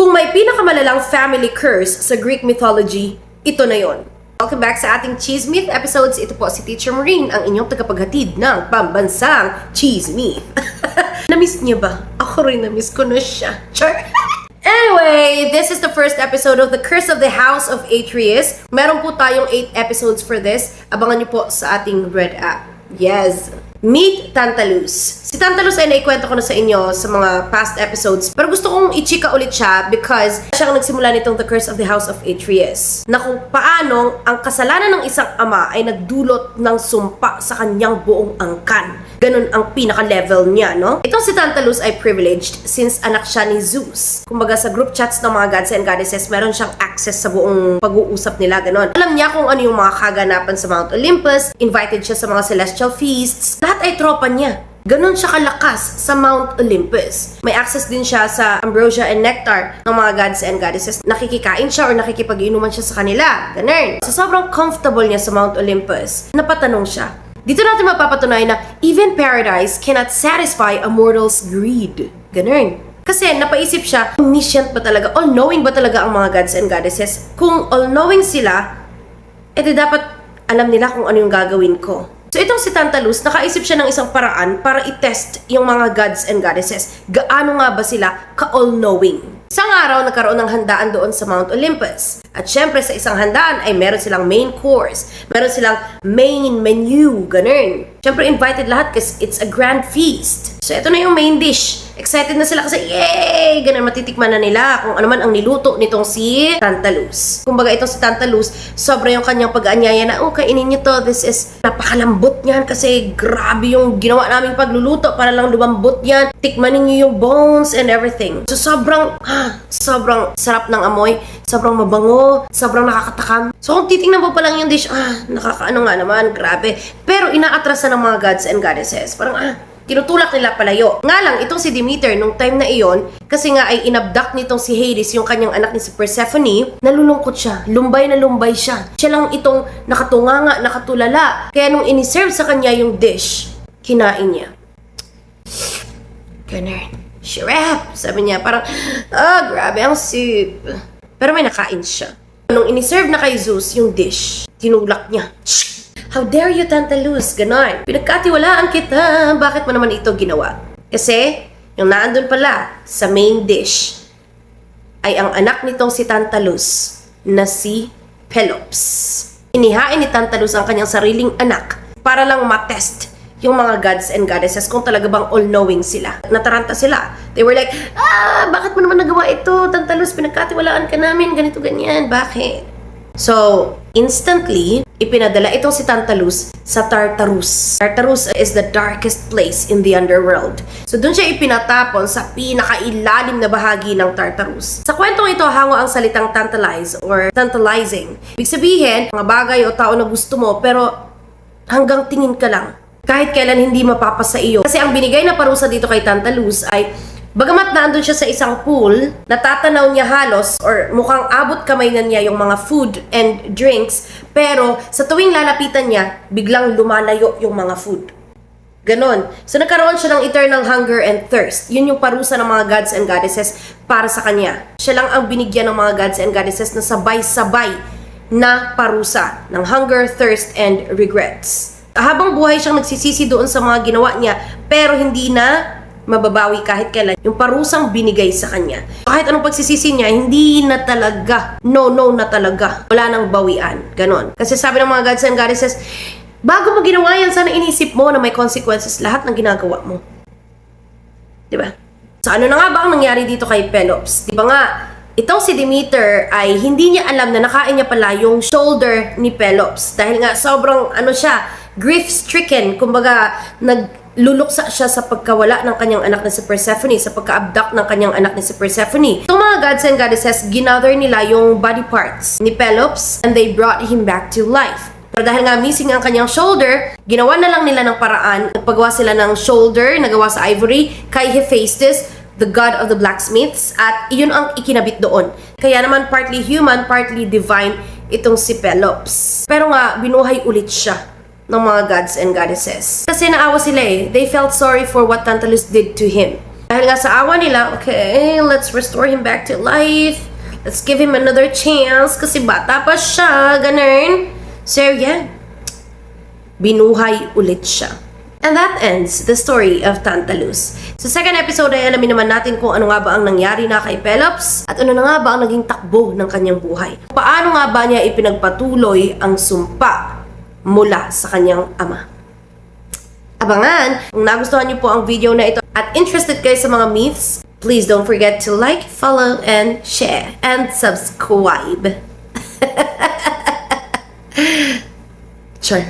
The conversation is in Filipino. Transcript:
Kung may pinakamalalang family curse sa Greek mythology, ito na yon. Welcome back sa ating Cheese Myth episodes. Ito po si Teacher Marine, ang inyong tagapaghatid ng pambansang Cheese Myth. Namiss niyo ba? Ako rin namiss ko na siya. Char! Anyway, this is the first episode of The Curse of the House of Atreus. Meron po tayong 8 episodes for this. Abangan niyo po sa ating Red app. Yes! Meet Tantalus. Si Tantalus ay naikwento ko na sa inyo sa mga past episodes. Pero gusto kong i-chika ulit siya because siya ang nagsimula nitong The Curse of the House of Atreus. Na kung paano ang kasalanan ng isang ama ay nagdulot ng sumpa sa kanyang buong angkan. Ganun ang pinaka-level niya, no? Itong si Tantalus ay privileged since anak siya ni Zeus. Kumbaga sa group chats ng mga gods and goddesses, meron siyang access sa buong pag-uusap nila, ganun. Alam niya kung ano yung mga kaganapan sa Mount Olympus, invited siya sa mga celestial feasts, lahat ay tropa niya. Ganon siya kalakas sa Mount Olympus. May access din siya sa ambrosia and nectar ng mga gods and goddesses. Nakikikain siya or nakikipag-inuman siya sa kanila. Ganon. So sobrang comfortable niya sa Mount Olympus. Napatanong siya. Dito natin mapapatunayan na even paradise cannot satisfy a mortal's greed. Ganon. Kasi napaisip siya, omniscient ba talaga, all-knowing ba talaga ang mga gods and goddesses? Kung all-knowing sila, edi dapat alam nila kung ano yung gagawin ko. So itong si Tantalus, nakaisip siya ng isang paraan para i-test yung mga gods and goddesses. Gaano nga ba sila ka-all-knowing? Isang araw, nagkaroon ng handaan doon sa Mount Olympus. At syempre, sa isang handaan ay meron silang main course. Meron silang main menu, ganun. Syempre, invited lahat kasi it's a grand feast. So, ito na yung main dish. Excited na sila kasi, yay! Ganun, matitikman na nila kung ano man ang niluto nitong si Tantalus. Kumbaga, itong si Tantalus, sobra yung kanyang pag-aanyaya na, oh, kainin niyo to. This is napakalambot niyan kasi grabe yung ginawa naming pagluluto para lang lumambot yan. Tikmanin niyo yung bones and everything. So, sobrang, ah, sobrang sarap ng amoy. Sobrang mabango. Sobrang nakakatakam. So, kung titingnan mo pa lang yung dish, ah, nakakaano nga naman, grabe. Pero inaatrasan ng mga gods and goddesses. Parang, ah, tinutulak nila palayo. Nga lang, itong si Demeter, nung time na iyon, kasi nga ay inabduct nitong si Hades, yung kanyang anak ni si Persephone, nalulungkot siya. Lumbay na lumbay siya. Siya lang itong nakatunganga, nakatulala. Kaya nung iniserve sa kanya yung dish, kinain niya. Ganun. Shrap! Sabi niya, parang, ah, grabe ang soup. Pero may nakain siya. Nung iniserve na kay Zeus yung dish, tinulak niya. How dare you, Tantalus? Ganon. Pinagkatiwalaan kita. Bakit mo naman ito ginawa? Kasi, yung naandun pala sa main dish, ay ang anak nitong si Tantalus na si Pelops. Inihain ni Tantalus ang kanyang sariling anak para lang matest yung mga gods and goddesses kung talaga bang all-knowing sila. Nataranta sila. They were like, ah, bakit mo naman nagawa ito? Tantalus, pinagkatiwalaan ka namin, ganito, ganyan. Bakit? So, instantly, ipinadala itong si Tantalus sa Tartarus. Tartarus is the darkest place in the underworld. So, dun siya ipinatapon sa pinakailalim na bahagi ng Tartarus. Sa kwentong ito, hango ang salitang tantalize or tantalizing. Ibig sabihin, mga bagay o tao na gusto mo, pero hanggang tingin ka lang. Kahit kailan hindi mapapasa iyo. Kasi ang binigay na parusa dito kay Tantalus ay Bagamat naandun siya sa isang pool, natatanaw niya halos or mukhang abot kamay na niya yung mga food and drinks, pero sa tuwing lalapitan niya, biglang lumalayo yung mga food. Ganon. So nagkaroon siya ng eternal hunger and thirst. Yun yung parusa ng mga gods and goddesses para sa kanya. Siya lang ang binigyan ng mga gods and goddesses na sabay-sabay na parusa ng hunger, thirst, and regrets. Habang buhay siyang nagsisisi doon sa mga ginawa niya, pero hindi na mababawi kahit kailan yung parusang binigay sa kanya. Kahit anong pagsisisi niya, hindi na talaga, no, no na talaga. Wala nang bawian. Ganon. Kasi sabi ng mga gods and goddesses, bago mo ginawa yan, sana inisip mo na may consequences lahat ng ginagawa mo. Diba? So ano na nga ba ang nangyari dito kay Pelops? Di ba nga, itong si Demeter ay hindi niya alam na nakain niya pala yung shoulder ni Pelops. Dahil nga sobrang ano siya, grief-stricken. Kumbaga, nagluluksa siya sa pagkawala ng kanyang anak na si Persephone, sa pagka-abduct ng kanyang anak na si Persephone. Itong mga gods and goddesses, ginather nila yung body parts ni Pelops and they brought him back to life. Pero dahil nga missing ang kanyang shoulder, ginawa na lang nila ng paraan. Nagpagawa sila ng shoulder, nagawa sa ivory, kay Hephaestus, the god of the blacksmiths, at iyon ang ikinabit doon. Kaya naman partly human, partly divine itong si Pelops. Pero nga, binuhay ulit siya ng mga gods and goddesses. Kasi naawa sila eh. They felt sorry for what Tantalus did to him. Dahil nga sa awa nila, okay, let's restore him back to life. Let's give him another chance kasi bata pa siya, ganun. So, yeah. Binuhay ulit siya. And that ends the story of Tantalus. Sa second episode ay alamin naman natin kung ano nga ba ang nangyari na kay Pelops at ano na nga ba ang naging takbo ng kanyang buhay. Paano nga ba niya ipinagpatuloy ang sumpa mula sa kanyang ama. Abangan! Kung nagustuhan niyo po ang video na ito at interested kayo sa mga myths, please don't forget to like, follow, and share, and subscribe. sure.